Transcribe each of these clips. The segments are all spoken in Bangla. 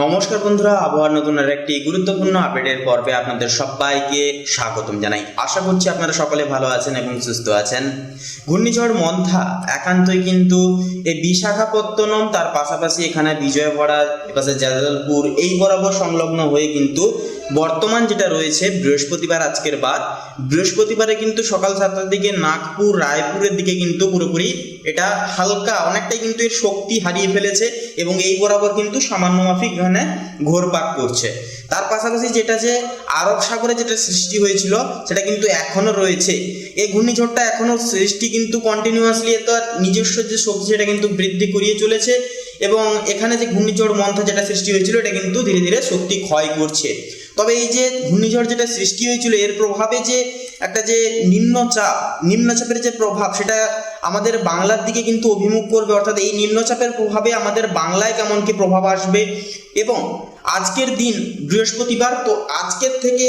নমস্কার বন্ধুরা, আবহাওয়ার নতুন আর একটি গুরুত্বপূর্ণ আপডেটের পর্বে আপনাদের সবাইকে স্বাগতম জানাই। আশা করছি আপনারা সকলে ভালো আছেন এবং সুস্থ আছেন। ঘূর্ণিঝড় মন্থা একান্তই কিন্তু এই বিশাখাপত্তনম, তার পাশাপাশি এখানে বিজয়ভরা এপাশে জাজালপুর এই বরাবর সংলগ্ন হয়ে কিন্তু বর্তমান যেটা রয়েছে, বৃহস্পতিবার আজকের বার, বৃহস্পতিবারে কিন্তু সকাল সাতটার দিকে নাগপুর, রায়পুরের দিকে কিন্তু পুরোপুরি এটা হালকা, অনেকটাই কিন্তু এর শক্তি হারিয়ে ফেলেছে এবং এই বরাবর কিন্তু সামান্য মাফিক এখানে ঘোরপাক করছে। তার পাশাপাশি যেটা যে আরব সাগরে যেটা সৃষ্টি হয়েছিল, সেটা কিন্তু এখনও রয়েছে। এই ঘূর্ণিঝড়টা এখনও সৃষ্টি কিন্তু কন্টিনিউয়াসলি তার নিজস্ব যে শক্তি, সেটা কিন্তু বৃদ্ধি করিয়ে চলেছে এবং এখানে যে ঘূর্ণিঝড় মন্থা যেটা সৃষ্টি হয়েছিল, এটা কিন্তু ধীরে ধীরে শক্তি ক্ষয় করছে। তবে এই যে ঘূর্ণিঝড় যেটা সৃষ্টি হয়েছিল, এর প্রভাবে যে একটা যে নিম্নচাপ, নিম্নচাপের যে প্রভাব, সেটা আমাদের বাংলার দিকে কিন্তু অভিমুখ করবে, অর্থাৎ এই নিম্নচাপের প্রভাবে আমাদের বাংলায় কেমন কি প্রভাব আসবে? এবং আজকের দিন বৃহস্পতিবার, তো আজকের থেকে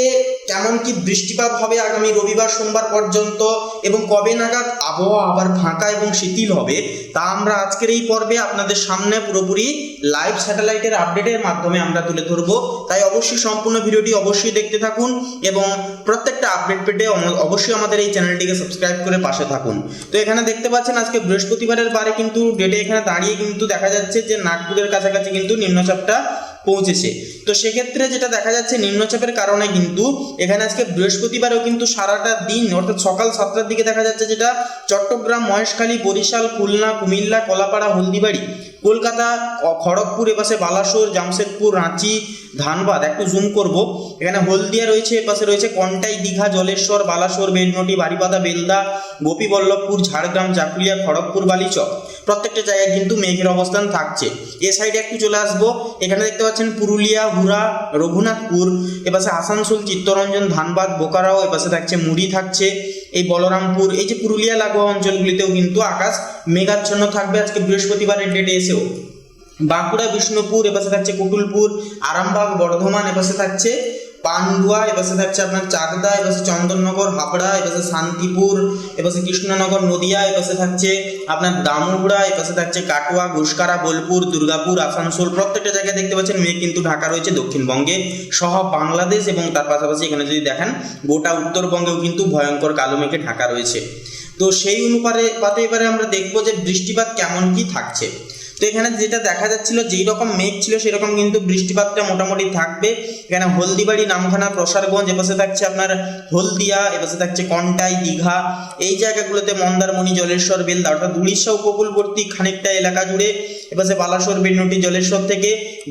কেমন কি বৃষ্টিপাত হবে আগামী রবিবার, সোমবার পর্যন্ত? এবং কবে নাগাদ আবহাওয়া আবার ফাঁকা এবং শিথিল হবে? তা আমরা আজকের এই পর্বে আপনাদের সামনে পুরোপুরি লাইভ স্যাটেলাইটের আপডেটের মাধ্যমে আমরা তুলে ধরবো। তাই অবশ্যই সম্পূর্ণ ভিডিওটি অবশ্যই দেখতে থাকুন এবং প্রত্যেকটা আপডেট পেটে অবশ্যই আমাদের এই চ্যানেলটিকে সাবস্ক্রাইব করে পাশে থাকুন। তো এখানে দেখতে পাচ্ছেন আজকে বৃহস্পতিবারের বারে কিন্তু ডেটে এখানে দাঁড়িয়ে কিন্তু দেখা যাচ্ছে যে নাগপুরের কাছাকাছি কিন্তু নিম্নচাপটা পৌঁছেছে। তো সেক্ষেত্রে যেটা দেখা যাচ্ছে নিম্নচাপের কারণে কিন্তু এখানে আজকে বৃহস্পতিবারও কিন্তু সারাটা দিন অর্থাৎ সকাল সাতটার দিকে দেখা যাচ্ছে যেটা চট্টগ্রাম, মহেশখালী, বরিশাল, খুলনা, কুমিল্লা, কলাপাড়া, হলদিবাড়ি কলকাতা খড়গপুর, এপাশে বালাসোর, জামশেদপুর, রাঁচি, ধানবাদ, একটু জুম করব। এখানে হলদিয়া রয়েছে, এপাশে রয়েছে কন্টাই, দীঘা, জলেশ্বর, বালাসোর বেলনটি বাড়িপাদা বেলদা, গোপীবল্লভপুর, ঝাড়গ্রাম চাকুলিয়া খড়গপুর, বালিচক। প্রত্যেকটা জায়গায় কিন্তু মেঘের অবস্থান থাকছে। এ সাইডে একটু চলে আসব। এখানে দেখতে পাচ্ছেন পুরুলিয়া হুরা রঘুনাথপুর, এপাশে আসানসোল, চিত্তরঞ্জন, ধানবাদ, বোকারাও, এপাশে থাকছে মুড়ি থাকছে, এই বলরামপুর, এই যে পুরুলিয়া লাগোয়া অঞ্চলগুলিতেও কিন্তু আকাশ মেঘাচ্ছন্ন থাকবে। আজকে বৃহস্পতিবারের ডেটে বাঁকুড়া, বিষ্ণুপুর এপাশে থাকছে কুটুলপুর, আরামবাগ, বর্ধমান এপাশে থাকছে পান্ডুয়া এপাশে থাকছে আপনার চাকদা এপাশে চন্দননগর, হাবড়া এপাশে শান্তিপুর এপাশে কৃষ্ণনগর, নদিয়া এপাশে থাকছে আপনার দামুড়া এপাশে থাকছে কাটোয়া, ঘুষকারা, বোলপুর, দুর্গাপুর, আসানসোল, প্রত্যেকটা জায়গায় দেখতে পাচ্ছেন মেঘ কিন্তু ঢাকা রয়েছে দক্ষিণবঙ্গে। সহ বাংলাদেশ এবং তার পাশাপাশি এখানে যদি দেখেন, গোটা উত্তরবঙ্গেও কিন্তু ভয়ঙ্কর কালো মেঘে ঢাকা রয়েছে। তো সেই অনুপাতে পাতে এবারে আমরা দেখব যে বৃষ্টিপাত কেমন কি থাকছে। তো এখানে যেটা দেখা যাচ্ছিল, যেই রকম মেঘ ছিল, সেরকম কিন্তু বৃষ্টিপাতটা মোটামুটি থাকবে। এখানে হলদিবাড়ি, নামখানা, প্রসারগঞ্জ, এপাশে থাকছে আপনার হলদিয়া, এপাশে থাকছে কন্টাই, দীঘা। এই জায়গাগুলোতে মন্দারমণি, জলেশ্বর, বেলদা, অর্থাৎ উড়িষ্যা উপকূলবর্তী খানিকটা এলাকা জুড়ে এপাশে বালাসোর বেনটি জলেশ্বর থেকে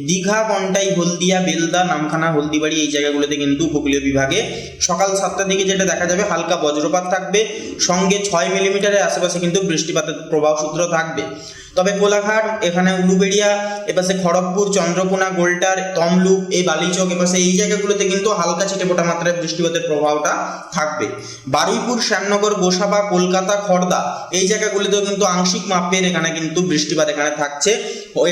দীঘা, কন্টাই, হলদিয়া, বেলদা, নামখানা, হলদিবাড়ি এই জায়গাগুলোতে কিন্তু উপকূলীয় বিভাগে সকাল সাতটার দিকে যেটা দেখা যাবে, হালকা বজ্রপাত থাকবে। সঙ্গে ছয় মিলিমিটারের আশেপাশে কিন্তু বৃষ্টিপাতের প্রবাহ সূত্র থাকবে। তবে কোলাঘাট এখানে উলুবেড়িয়া, এপাশে খড়গপুর, চন্দ্রকোনা, গোল্টার, তমলুক, এই বালিচক, এপাশে এই জায়গাগুলোতে কিন্তু হালকা ছিটেফোঁটা মাত্রায় বৃষ্টিপাতের প্রভাবটা থাকবে। বারুইপুর, শ্যামনগর, গোসাবা, কলকাতা খড়দা এই জায়গাগুলিতেও কিন্তু আংশিক মাপের এখানে কিন্তু বৃষ্টিপাত এখানে থাকছে।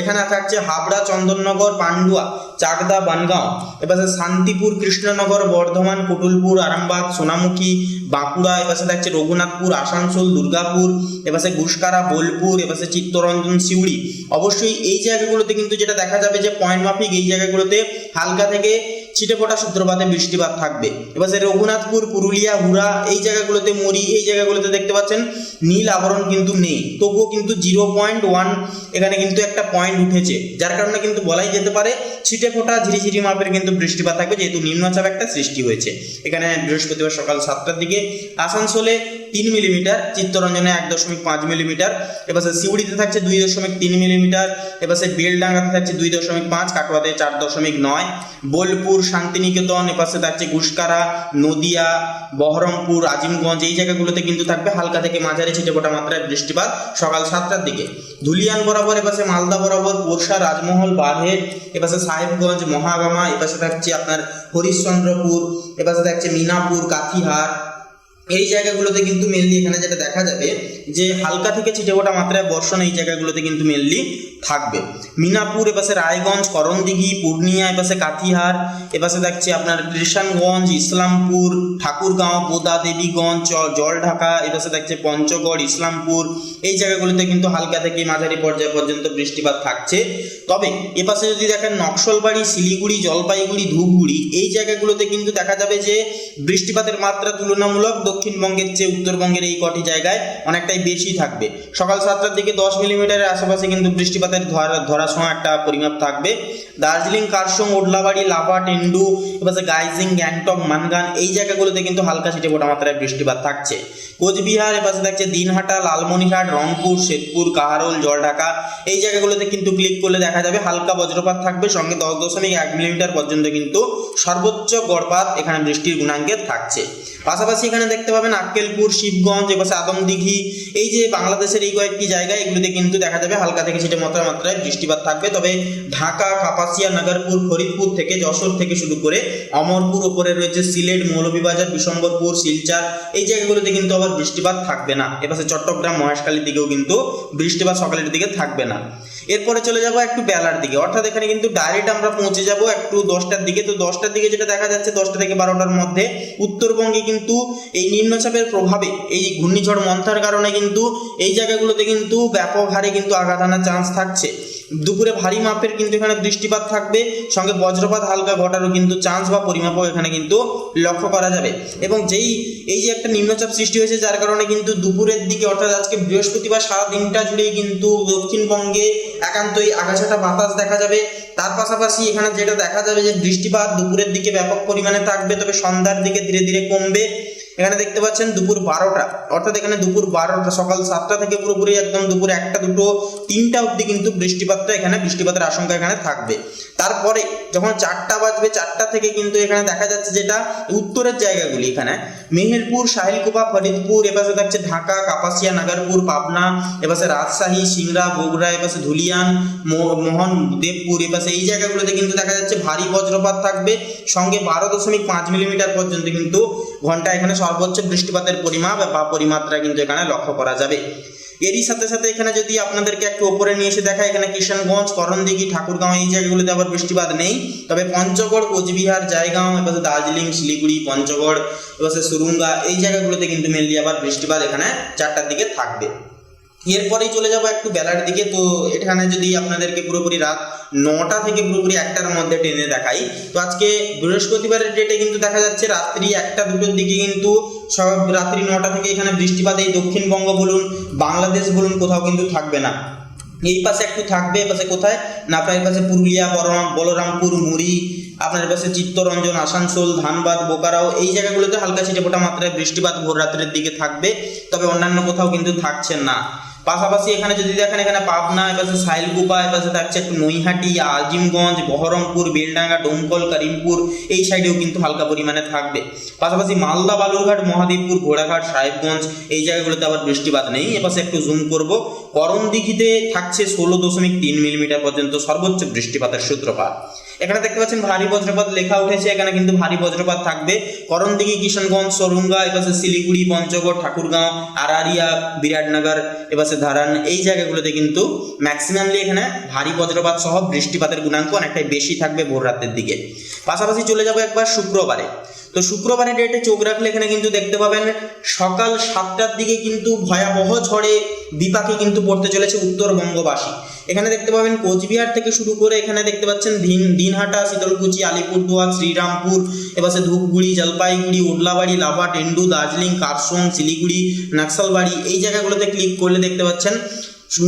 এখানে থাকছে হাবড়া, চন্দননগর, পান্ডুয়া চাকদা বানগাঁও। এপাশে শান্তিপুর, কৃষ্ণনগর, বর্ধমান কুটুলপুর আরামবাগ, সোনামুখী, বাঁকুড়া, এপাশে থাকছে রঘুনাথপুর, আসানসোল, দুর্গাপুর, এপাশে ঘুষকারা, বোলপুর, এপাশে চিত্তরঞ্জন, সিউড়ি। অবশ্যই এই জায়গাগুলোতে কিন্তু যেটা দেখা যাবে যে পয়েন্ট মাফিক এই জায়গাগুলোতে হালকা থেকে ছিটে ফোটা সূত্রপাতে বৃষ্টিপাত থাকবে। এবারে রঘুনাথপুর, পুরুলিয়া হুরা এই জায়গাগুলোতে মরি, এই জায়গাগুলোতে দেখতে পাচ্ছেন নীল আবরণ কিন্তু নেই। তবুও কিন্তু জিরো পয়েন্ট ওয়ান এখানে কিন্তু একটা পয়েন্ট উঠেছে। যার কারণে কিন্তু বলাই যেতে পারে ছিটে ফোটা, ঝিরিঝিরি মাপের কিন্তু বৃষ্টিপাত থাকবে, যেহেতু নিম্নচাপ একটা সৃষ্টি হয়েছে। এখানে বৃহস্পতিবার সকাল সাতটার দিকে আসানসোলে তিন মিলিমিটার চিত্তরঞ্জনে এক দশমিক পাঁচ মিলিমিটার এপাশে সিউড়িতে থাকছে দুই দশমিক তিন মিলিমিটার এপাশে বেলডাঙ্গাতে থাকছে দুই দশমিক পাঁচ কাটোয়াতে চার দশমিক নয়, বোলপুর শান্তিনিকেতন, এপাশে থাকছে ঘুষকারা নদিয়া, বহরমপুর, আজিমগঞ্জ, এই জায়গাগুলোতে কিন্তু থাকবে হালকা থেকে মাঝারি ছিটে ছিটেফোঁটা মাত্রায় বৃষ্টিপাত সকাল সাতটার দিকে। ধুলিয়ান বরাবর, এপাশে মালদা বরাবর পোরশা রাজমহল বারহেড এপাশে সাহেবগঞ্জ, মহাগামা, এপাশে থাকছে আপনার হরিশ্চন্দ্রপুর, এপাশে থাকছে মিনাপুর, কাথিহার। এই জায়গাগুলোতে কিন্তু মেনলি এখানে যেটা দেখা যাবে যে হালকা থেকে ছিটে ছিটেফোঁটা মাত্রায় বর্ষণ এই জায়গাগুলোতে কিন্তু মেনলি থাকবে। মিনাপুর এপাশে রায়গঞ্জ, করণদিঘি, পূর্ণিয়া এপাশে কাঠিহার এপাশে দেখছি আপনার কৃষাণগঞ্জ ইসলামপুর, ঠাকুরগাঁও, বোদা, দেবীগঞ্জ জলঢাকা এপাশে দেখছে পঞ্চগড়, ইসলামপুর। এই জায়গাগুলোতে কিন্তু হালকা থেকে মাঝারি পর্যায় পর্যন্ত বৃষ্টিপাত থাকছে। তবে এপাশে যদি দেখেন নকশলবাড়ি, শিলিগুড়ি, জলপাইগুড়ি, ধূপগুড়ি, এই জায়গাগুলোতে কিন্তু দেখা যাবে যে বৃষ্টিপাতের মাত্রা তুলনামূলক দক্ষিণবঙ্গের চেয়ে উত্তরবঙ্গের এই কটি জায়গায় অনেকটাই বেশি থাকবে। সকাল সাতটার দিকে দশ মিলিমিটারের আশেপাশে কিন্তু বৃষ্টিপাতের ধরা ধরাসহ একটা পরিমাপ থাকবে। দার্জিলিং কারসং ওডলাবাড়ি, লাভা, টেন্ডু এবার গাইজিং, গ্যাংটক, মানগান, এই জায়গাগুলোতে কিন্তু হালকা ছিটে মোটা মাত্রায় বৃষ্টিপাত থাকছে। কোচবিহার, এপাশে থাকছে দিনহাটা, লালমনিরহাট, রংপুর শেরপুর কাহারোল, জলঢাকা, এই জায়গাগুলোতে কিন্তু ক্লিক করলে দেখা যাবে হালকা বজ্রপাত থাকবে। সঙ্গে দশ দশমিক এক মিলিমিটার পর্যন্ত কিন্তু সর্বোচ্চ গড়পাত এখানে বৃষ্টির গুণাঙ্কে থাকছে। পাশাপাশি এখানে দেখতে পাবেন আক্কেলপুর, শিবগঞ্জ, এপাশে আদমদিঘি। এই যে বাংলাদেশের এই কয়েকটি জায়গা, এগুলোতে কিন্তু দেখা যাবে হালকা থেকে ছিটে মাত্রা মাত্রায় বৃষ্টিপাত থাকবে। তবে ঢাকা, কাপাসিয়া, নগরপুর, ফরিদপুর থেকে যশোর থেকে শুরু করে অমরপুর, ওপরে রয়েছে সিলেট, মৌলভীবাজার, বিশম্বরপুর, শিলচর। এই জায়গাগুলোতে কিন্তু আবার বৃষ্টিপাত থাকবে না। এপাশে চট্টগ্রাম, মহেশখালীর দিকেও কিন্তু বৃষ্টিপাত সকালের দিকে থাকবে না। এরপরে চলে যাব একটু বেলার দিকে। অর্থাৎ এখানে কিন্তু ডাইরেক্ট আমরা পৌঁছে যাব একটু দশটার দিকে। তো দশটার দিকে যেটা দেখা যাচ্ছে, দশটা থেকে বারোটার মধ্যে উত্তরবঙ্গে কিন্তু এই নিম্নচাপের প্রভাবে, এই ঘূর্ণিঝড় মন্থার কারণে কিন্তু এই জায়গাগুলোতে কিন্তু ব্যাপক হারে কিন্তু আঘাত আনার চান্স থাকছে। দুপুরে ভারী মাপের কিন্তু এখানে বৃষ্টিপাত থাকবে, সঙ্গে বজ্রপাত হালকা ঘটারও কিন্তু চান্স বা পরিমাপও এখানে কিন্তু লক্ষ্য করা যাবে। এবং যেই, এই যে একটা নিম্নচাপ সৃষ্টি হয়েছে, যার কারণে কিন্তু দুপুরের দিকে, অর্থাৎ আজকে বৃহস্পতিবার সারা দিনটা জুড়েই কিন্তু দক্ষিণবঙ্গে একান্তই আকাশাটা বাতাস দেখা যাবে। তার পাশাপাশি এখানে যেটা দেখা যাবে যে বৃষ্টিপাত দুপুরের দিকে ব্যাপক পরিমাণে থাকবে, তবে সন্ধ্যার দিকে ধীরে ধীরে কমবে। এখানে দেখতে পাচ্ছেন দুপুর বারোটা। অর্থাৎ এখানে দুপুর বারোটা, সকাল সাতটা থেকে পুরোপুরি একদম দুপুর একটা, দুটো, তিনটা অবধি কিন্তু বৃষ্টিপাতটা এখানে, বৃষ্টিপাতের আশঙ্কা এখানে থাকবে। তারপরে যখন চারটা বাজবে, চারটা থেকে কিন্তু এখানে দেখা যাচ্ছে যেটা উত্তরের জায়গাগুলি এখানে। মেহেরপুর সাহিলকুপা ফরিদপুর, এপাশে থাকছে ঢাকা, কাপাসিয়া, নাগারপুর, পাবনা, এপাশে রাজশাহী, সিংড়া, বগুড়া, এপাশে ধুলিয়ান মোহন, দেবপুর, এপাশে এই জায়গাগুলোতে কিন্তু দেখা যাচ্ছে ভারী বজ্রপাত থাকবে। সঙ্গে বারো দশমিক পাঁচ মিলিমিটার পর্যন্ত কিন্তু ঘণ্টা এখানে সর্বোচ্চ বৃষ্টিপাতের পরিমাপ বা পরিমাত্রা কিন্তু এখানে লক্ষ্য করা যাবে। এরই সাথে সাথে এখানে যদি আপনাদেরকে একটু ওপরে নিয়ে এসে দেখা এখানে কিষানগঞ্জ, করণদিঘি, ঠাকুরগাঁও এই জায়গাগুলোতে আবার বৃষ্টিপাত নেই। তবে পঞ্চগড়, কোচবিহার, জায়গাঁও এবার দার্জিলিং, শিলিগুড়ি, পঞ্চগড় এবার সুরুঙ্গা এই জায়গাগুলোতে কিন্তু মেনলি আবার বৃষ্টিপাত এখানে চারটার দিকে থাকবে। এরপরেই চলে যাব একটু বেলার দিকে। তো এখানে যদি আপনাদেরকে পুরোপুরি রাত নটা থেকে পুরোপুরি একটার মধ্যে টেনে দেখাই। তো আজকে বৃহস্পতিবারের ডেটে কিন্তু দেখা যাচ্ছে রাত্রি একটা দুটোর দিকে কিন্তু সব রাত্রি নটা থেকে এখানে বৃষ্টিপাত, এই দক্ষিণবঙ্গ বলুন, বাংলাদেশ বলুন, কোথাও কিন্তু থাকবে না। এই পাশে একটু থাকবে এ পাশে কোথায়? না, আপনার এই পাশে পুরুলিয়া বলরাম বলরামপুর, মুড়ি, আপনার পাশে চিত্তরঞ্জন, আসানসোল, ধানবাদ, বোকারাও, এই জায়গাগুলোতে হালকা ছিটেফোঁটা মাত্রায় বৃষ্টিপাত ভোর রাত্রের দিকে থাকবে। তবে অন্যান্য কোথাও কিন্তু থাকছে না। পাশাপাশি এখানে যদি দেখেন, এখানে পাবনা, এপাশে সাইলকুপা, এপাশে থাকছে একটু নৈহাটি, আজিমগঞ্জ, বহরমপুর, বেলডাঙ্গা, ডোমকল, করিমপুর, এই সাইডেও কিন্তু হালকা পরিমাণে থাকবে। পাশাপাশি মালদা, বালুরঘাট, মহাদেবপুর, ঘোড়াঘাট, সাহেবগঞ্জ, এই জায়গাগুলোতে আবার বৃষ্টিপাত নেই। এপাশে একটু জুম করব। করণদিঘিতে থাকছে ষোলো দশমিক তিন মিলিমিটার পর্যন্ত সর্বোচ্চ বৃষ্টিপাতের সূত্রপাত। এখানে দেখতে পাচ্ছেন ভারী বজ্রপাত লেখা উঠেছে, এখানে কিন্তু ভারী বজ্রপাত থাকবে। করণদিঘি কিষানগঞ্জ সরুঙ্গা এপাশে শিলিগুড়ি, পঞ্চগড়, ঠাকুরগাঁও, আরারিয়া, বিরাটনগর এপাশে ধারান, এই জায়গাগুলোতে কিন্তু ম্যাক্সিমামলি এখানে ভারী বজ্রপাত সহ বৃষ্টিপাতের গুণাঙ্ক অনেকটাই বেশি থাকবে ভোর রাতের দিকে। পাশাপাশি চলে যাব একবার শুক্রবারে। তো শুক্রবারের ডেটে চোখ রাখলে এখানে কিন্তু দেখতে পাবেন, সকাল সাতটার দিকে কিন্তু ভয়াবহ ঝড়ে বিপাকে কিন্তু পড়তে চলেছে উত্তরবঙ্গবাসী। এখানে দেখতে পাবেন কোচবিহার থেকে শুরু করে এখানে দেখতে পাচ্ছেন দিন দিনহাটা, শীতলকুচি, আলিপুরদুয়ার, শ্রীরামপুর এবার ধূপগুড়ি, জলপাইগুড়ি উডলাবাড়ি লাভা, টেন্ডু, দার্জিলিং কারসং শিলিগুড়ি নাকসালবাড়ি এই জায়গাগুলোতে ক্লিক করলে দেখতে পাচ্ছেন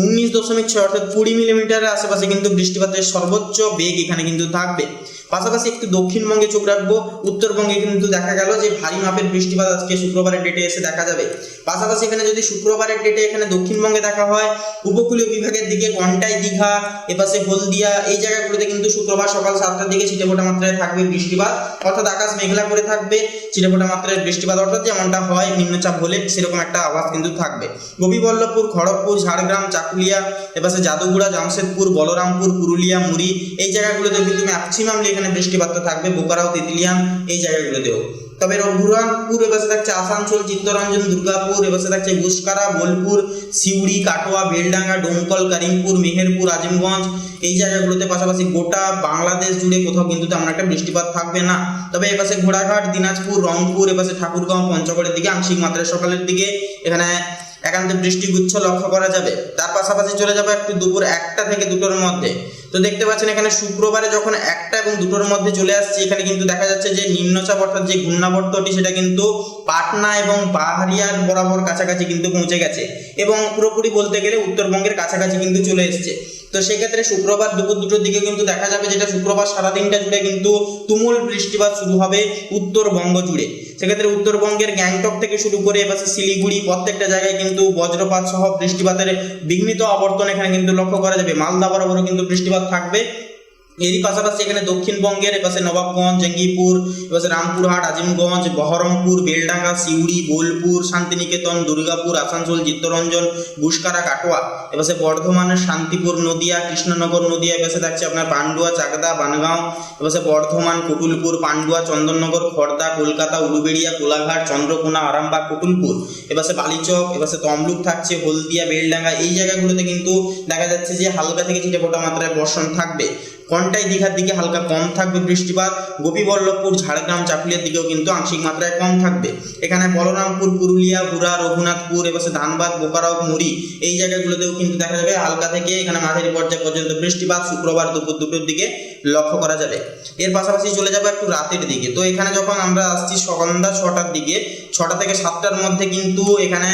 উনিশ দশমিক ছয় অর্থাৎ কুড়ি মিলিমিটারের আশেপাশে কিন্তু বৃষ্টিপাতের সর্বোচ্চ বেগ এখানে কিন্তু থাকবে। পাশাপাশি একটু দক্ষিণবঙ্গে চোখ রাখব, উত্তরবঙ্গে কিন্তু দেখা গেল যে ভারী মাপের বৃষ্টিপাত আজকে শুক্রবারের ডেটে এসে দেখা যাবে। পাশাপাশি এখানে যদি শুক্রবারের ডেটে এখানে দক্ষিণবঙ্গে দেখা হয়, উপকূলীয় বিভাগের দিকে কন্টাই দীঘা, এপাশে হলদিয়া, এই জায়গাগুলোতে কিন্তু শুক্রবার সকাল সাতটার দিকে ছিটেফোঁটা মাত্রায় থাকবে বৃষ্টিপাত। অর্থাৎ আকাশ মেঘলা করে থাকবে ছিটেফোঁটা মাত্রায় বৃষ্টিপাত। অর্থাৎ যেমনটা হয়, নিম্নচাপ হলে সেরকম একটা আওয়াজ কিন্তু থাকবে। গোপীবল্লভপুর, খড়গপুর, ঝাড়গ্রাম, চাকুলিয়া, এপাশে জাদুগুড়া জামশেদপুর, বলরামপুর, পুরুলিয়া, মুড়ি, এই জায়গাগুলোতে কিন্তু ম্যাক্সিমামলি এখানে বৃষ্টিপাতটা থাকবে, বোকারাও তিতলিয়াম এই জায়গাগুলোতেও তবে রঘুরামপুর এপাশে থাকছে আসানসোল, চিত্তরঞ্জন, দুর্গাপুর, এপাশে থাকছে গুসকারা বোলপুর, সিউড়ি, কাটোয়া, বেলডাঙ্গা, ডোমকল, করিমপুর, মেহেরপুর, আজিমগঞ্জ এই জায়গাগুলোতে পাশাপাশি গোটা বাংলাদেশ জুড়ে কোথাও কিন্তু তেমন একটা বৃষ্টিপাত থাকবে না। তবে এপাশে ঘোড়াঘাট, দিনাজপুর, রংপুর, এপাশে ঠাকুরগাঁও, পঞ্চগড়ের দিকে, আংশিক মাত্রায় সকালের দিকে এখানে একান্ত বৃষ্টিগুচ্ছ লক্ষ্য করা যাবে। তার পাশাপাশি চলে যাবে একটু দুপুর একটা থেকে দুটোর মধ্যে। তো দেখতে পাচ্ছেন এখানে শুক্রবারে যখন একটা এবং দুটোর মধ্যে চলে আসছে, এখানে কিন্তু দেখা যাচ্ছে যে নিম্নচাপ অর্থাৎ যে ঘূর্ণাবর্তটি, সেটা কিন্তু পাটনা এবং পাহাড়িয়ার বরাবর কাছাকাছি কিন্তু পৌঁছে গেছে। এবং পুরোপুরি বলতে গেলে উত্তরবঙ্গের কাছাকাছি কিন্তু চলে এসেছে। তো সেক্ষেত্রে শুক্রবার দুপুর দুটোর দিকে কিন্তু দেখা যাবে যেটা শুক্রবার সারাদিনটা জুড়ে কিন্তু তুমুল বৃষ্টিপাত শুরু হবে উত্তরবঙ্গ জুড়ে। সেক্ষেত্রে উত্তরবঙ্গের গ্যাংটক থেকে শুরু করে এবার শিলিগুড়ি প্রত্যেকটা জায়গায় কিন্তু বজ্রপাত সহ বৃষ্টিপাতের বিঘ্নিত আবর্তন এখানে কিন্তু লক্ষ্য করা যাবে। মালদা বরাবরও কিন্তু বৃষ্টিপাত থাকবে। এরই পাশাপাশি এখানে দক্ষিণবঙ্গের এপাশে নবাবগঞ্জ, জঙ্গিপুর, এপাশে রামপুরহাট, আজিমগঞ্জ, বহরমপুর, বেলডাঙ্গা, সিউড়ি, বোলপুর, শান্তিনিকেতন, দুর্গাপুর, আসানসোল, চিত্তরঞ্জন, বুসকারা, কাটোয়া, এপাশে বর্ধমানের শান্তিপুর, নদিয়া, কৃষ্ণনগর, নদিয়া, এপাশে থাকছে আপনার পান্ডুয়া, চাকদা, বানগাঁও, এপাশে বর্ধমান কুটুলপুর পান্ডুয়া, চন্দননগর, খর্দা, কলকাতা, উলুবেড়িয়া, কোলাঘাট, চন্দ্রকোনা, আরামবাগ কুটুলপুর এপাশে বালিচক, এপাশে তমলুক থাকছে, হলদিয়া, বেলডাঙ্গা, এই জায়গাগুলোতে কিন্তু দেখা যাচ্ছে যে হালকা থেকে ছিটে ফোটা মাত্রায় বর্ষণ থাকবে। কন্টাই দীঘার দিকে হালকা কম থাকবে বৃষ্টিপাত? গোপীবল্লভপুর, ঝাড়গ্রাম চাকুলিয়ার দিকেও কিন্তু আংশিক মাত্রায় কম থাকবে। এখানে বলরামপুর, পুরুলিয়া, বুড়া, রঘুনাথপুর এপাশে ধানবাদ, বোকারক, মুড়ি এই জায়গাগুলোতেও কিন্তু দেখা যাবে হালকা থেকে এখানে মাঝারি পর্যায়ে পর্যন্ত বৃষ্টিপাত শুক্রবার দুপুর দুটোর দিকে লক্ষ্য করা যাবে। এর পাশাপাশি চলে যাবে একটু রাতের দিকে। তো এখানে যখন আমরা আসছি সন্ধ্যা ছটার দিকে ছটা থেকে সাতটার মধ্যে কিন্তু এখানে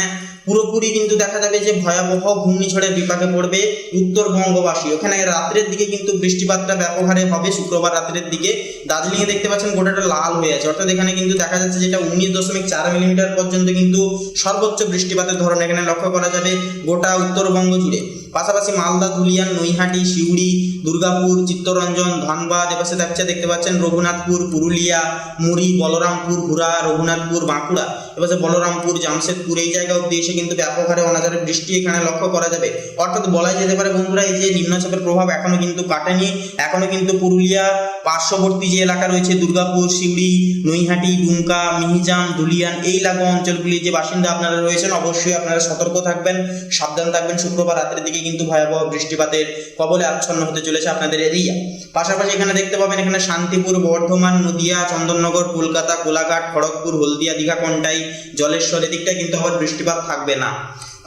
পুরোপুরি কিন্তু দেখা যাবে যে ভয়াবহ ঘূর্ণিঝড়ের বিপাকে পড়বে উত্তরবঙ্গবাসী ওখানে রাত্রের দিকে কিন্তু বৃষ্টিপাতটা ব্যাপক হারে হবে শুক্রবার রাত্রের দিকে। দার্জিলিংয়ে দেখতে পাচ্ছেন গোটাটা লাল হয়ে আছে। অর্থাৎ এখানে কিন্তু দেখা যাচ্ছে যেটা উনিশ দশমিক চার মিলিমিটার পর্যন্ত কিন্তু সর্বোচ্চ বৃষ্টিপাতের ধরন এখানে লক্ষ্য করা যাবে গোটা উত্তরবঙ্গ জুড়ে। পাশাপাশি মালদা ধুলিয়ান নৈহাটি, শিউড়ি, দুর্গাপুর, চিত্তরঞ্জন ধানবাদ এপাশে থাকছে দেখতে পাচ্ছেন রঘুনাথপুর, পুরুলিয়া, মুড়ি, বলরামপুর ঘুরা রঘুনাথপুর, বাঁকুড়া। এপাশে বলরামপুর, জামশেদপুর এই জায়গা অব্দি এসে কিন্তু ব্যাপক হারে অনাচারে বৃষ্টি এখানে লক্ষ্য করা যাবে। অর্থাৎ বলাই যেতে পারে বন্ধুরা, এই যে নিম্নচাপের প্রভাব এখনও কিন্তু কাটেনি। এখনও কিন্তু পুরুলিয়া, পার্শ্ববর্তী যে এলাকা রয়েছে, দুর্গাপুর, শিউড়ি, নৈহাটি, ডুমকা, মিহিজাম ধুলিয়ান এই লাগোয়া অঞ্চলগুলি যে বাসিন্দা আপনারা রয়েছেন, অবশ্যই আপনারা সতর্ক থাকবেন। সাবধান থাকবেন, শুক্রবার রাতের দিকে কিন্তু ভয়াবহ বৃষ্টিপাতের কবলে আচ্ছন্ন হতে চলেছে আপনাদের এরিয়া। পাশাপাশি এখানে দেখতে পাবেন এখানে শান্তিপুর, বর্ধমান, নদিয়া, চন্দননগর, কলকাতা, কোলাঘাট, খড়গপুর, হলদিয়া, দীঘা কন্টাই জলেশ্বর এদিকটা কিন্তু আবার বৃষ্টিপাত থাকবে না।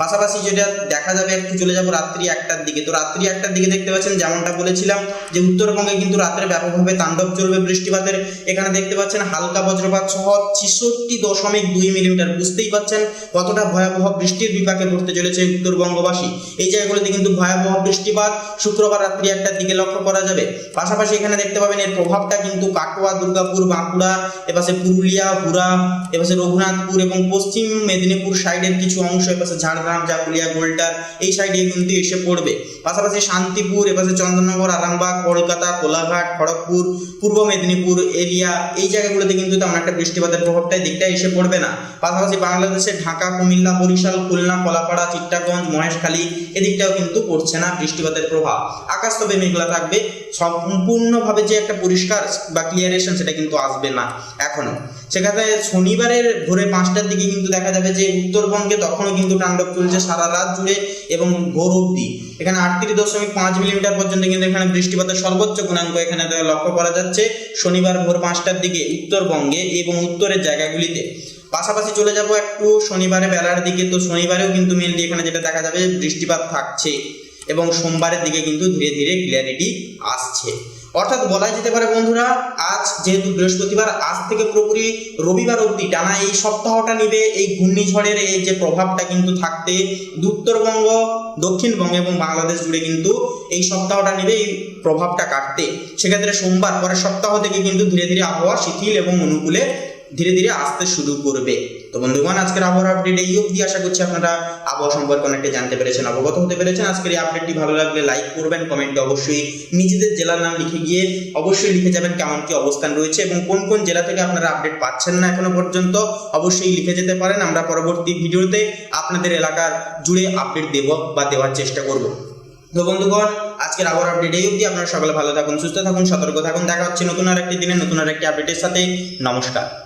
পাশাপাশি যেটা দেখা যাবে, একটু চলে যাব রাত্রি একটার দিকে। তো রাত্রি একটার দিকে দেখতে পাচ্ছেন, যেমনটা বলেছিলাম যে উত্তরবঙ্গে কিন্তু রাত্রে ব্যাপকভাবে তাণ্ডব চলবে বৃষ্টিপাতের। এখানে দেখতে পাচ্ছেন হালকা বজ্রপাত সহ ছিষট্টি দশমিক দুই মিলিমিটার। বুঝতেই পাচ্ছেন কতটা ভয়াবহ বৃষ্টির বিপাকে পড়তে চলেছে উত্তরবঙ্গবাসী। এই জায়গাগুলোতে কিন্তু ভয়াবহ বৃষ্টিপাত শুক্রবার রাত্রি একটার দিকে লক্ষ্য করা যাবে। পাশাপাশি এখানে দেখতে পাবেন এর প্রভাবটা কিন্তু কাটোয়া, দুর্গাপুর, বাঁকুড়া, এপাশে পুরুলিয়া হুরা এপাশে রঘুনাথপুর এবং পশ্চিম মেদিনীপুর সাইডের কিছু অংশ, এপাশে ঝাড়গ্রাম জাকুলিয়া গোল্টার, এই সাইডে কিন্তু এসে পড়বে। পাশাপাশি শান্তিপুর, এপাশে চন্দননগর আরামবাগ, কলকাতা, কোলাঘাট, খড়গপুর, পূর্ব মেদিনীপুর, এরিয়া, এই জায়গাগুলোতে কিন্তু তেমন একটা বৃষ্টিপাতের প্রভাবটা দিকটা এসে পড়বে না। পাশাপাশি বাংলাদেশের ঢাকা, কুমিল্লা, বরিশাল, খুলনা, কলাপাড়া চিত্তাগঞ্জ মহেশখালী, এদিকটাও কিন্তু পড়ছে না বৃষ্টিপাতের প্রভাব। আকাশ তবে মেঘলা থাকবে। সম্পূর্ণভাবে যে একটা পরিষ্কার বা ক্লিয়ারেশন সেটা কিন্তু আসবে না এখনও। সেখানে শনিবারের ভোরে পাঁচটার দিকে কিন্তু দেখা যাবে যে উত্তরবঙ্গে তখনও কিন্তু তাণ্ডব চলছে সারা রাত জুড়ে এবং ভোর অবধি। এখানে আটত্রিশ দশমিক পাঁচ মিলিমিটার পর্যন্ত কিন্তু এখানে বৃষ্টিপাতের সর্বোচ্চ গুণাঙ্ক এখানে লক্ষ্য করা যাচ্ছে। শনিবার ভোর পাঁচটার দিকে উত্তরবঙ্গে এবং উত্তরের জায়গাগুলিতে। পাশাপাশি চলে যাব একটু শনিবারে বেলার দিকে। তো শনিবারেও কিন্তু মেনলি এখানে যেটা দেখা যাবে, বৃষ্টিপাত থাকছে এবং সোমবারের দিকে কিন্তু ধীরে ধীরে ক্লিয়ারিটি আসছে। অর্থাৎ বলা যেতে পারে বন্ধুরা, আজ যেহেতু বৃহস্পতিবার, আজ থেকে পুরোপুরি রবিবার অবধি টানা এই সপ্তাহটা নিবে এই ঘূর্ণিঝড়ের এই যে প্রভাবটা কিন্তু থাকতে উত্তরবঙ্গ, দক্ষিণবঙ্গ এবং বাংলাদেশ জুড়ে কিন্তু এই সপ্তাহটা নিবে এই প্রভাবটা কাটতে। সেক্ষেত্রে সোমবার পরের সপ্তাহ থেকে কিন্তু ধীরে ধীরে আবহাওয়া শিথিল এবং অনুকূলে ধীরে ধীরে আসতে শুরু করবে। তো বন্ধুগণ আজকের আবহাওয়া আপডেট এই অবধি আশা করছি আপনারা আবহাওয়া সম্পর্কে অনেকটা জানতে পেরেছেন, অবগত হতে পেরেছেন। আজকের এই আপডেটটি ভালো লাগলে লাইক করবেন কমেন্টে অবশ্যই নিজেদের জেলার নাম লিখে গিয়ে অবশ্যই লিখে যাবেন কেমন কি অবস্থান রয়েছে এবং কোন কোন জেলা থেকে আপনারা আপডেট পাচ্ছেন না এখনও পর্যন্ত অবশ্যই লিখে যেতে পারেন। আমরা পরবর্তী ভিডিওতে আপনাদের এলাকার জুড়ে আপডেট দেব বা দেওয়ার চেষ্টা করব। তো বন্ধুগণ, আজকের আবার আপডেট এই অবধি। আপনারা সকলে ভালো থাকুন, সুস্থ থাকুন, সতর্ক থাকুন। দেখা হচ্ছে নতুন আর একটি দিনে নতুন আর একটি আপডেটের সাথে। নমস্কার।